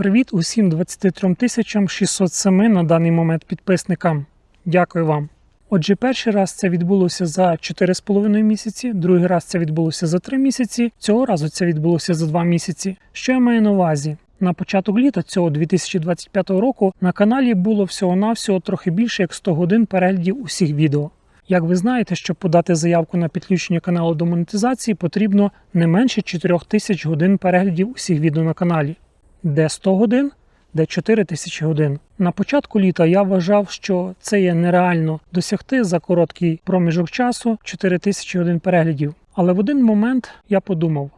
Привіт усім 23 тисячам 607 на даний момент підписникам. Дякую вам. Отже, перший раз це відбулося за 4,5 місяці, другий раз це відбулося за 3 місяці, цього разу це відбулося за 2 місяці. Що я маю на увазі? На початок літа цього 2025 року на каналі було всього-навсього трохи більше як 100 годин переглядів усіх відео. Як ви знаєте, щоб подати заявку на підключення каналу до монетизації, потрібно не менше 4000 годин переглядів усіх відео на каналі. Де 100 годин, де 4000 годин. На початку літа я вважав, що це є нереально досягти за короткий проміжок часу 4000 годин переглядів. Але в один момент я подумав: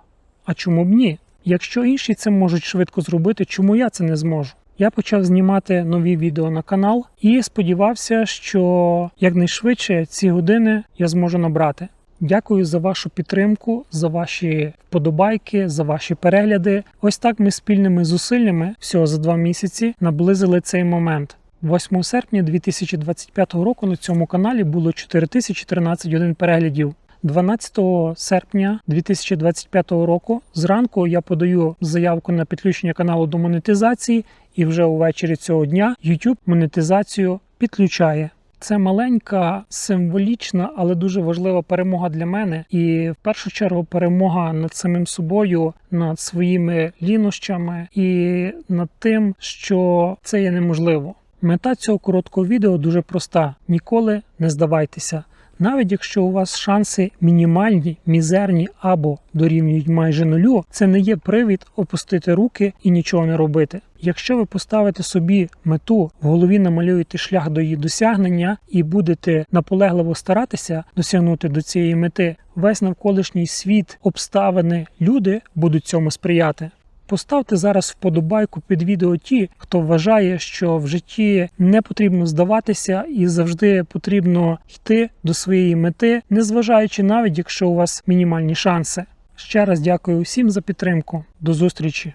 а чому б ні? Якщо інші це можуть швидко зробити, чому я це не зможу? Я почав знімати нові відео на канал і сподівався, що якнайшвидше ці години я зможу набрати. Дякую за вашу підтримку, за ваші вподобайки, за ваші перегляди. Ось так ми спільними зусиллями всього за два місяці наблизили цей момент. 8 серпня 2025 року на цьому каналі було 4013 годин переглядів. 12 серпня 2025 року зранку я подаю заявку на підключення каналу до монетизації, і вже увечері цього дня YouTube монетизацію підключає. Це маленька, символічна, але дуже важлива перемога для мене. І в першу чергу перемога над самим собою, над своїми лінощами і над тим, що це є неможливо. Мета цього короткого відео дуже проста: ніколи не здавайтеся. Навіть якщо у вас шанси мінімальні, мізерні або дорівнюють майже нулю, це не є привід опустити руки і нічого не робити. Якщо ви поставите собі мету в голові, намалюєте шлях до її досягнення і будете наполегливо старатися досягнути до цієї мети, весь навколишній світ, обставини, люди будуть цьому сприяти. Поставте зараз вподобайку під відео ті, хто вважає, що в житті не потрібно здаватися і завжди потрібно йти до своєї мети, незважаючи навіть якщо у вас мінімальні шанси. Ще раз дякую всім за підтримку. До зустрічі!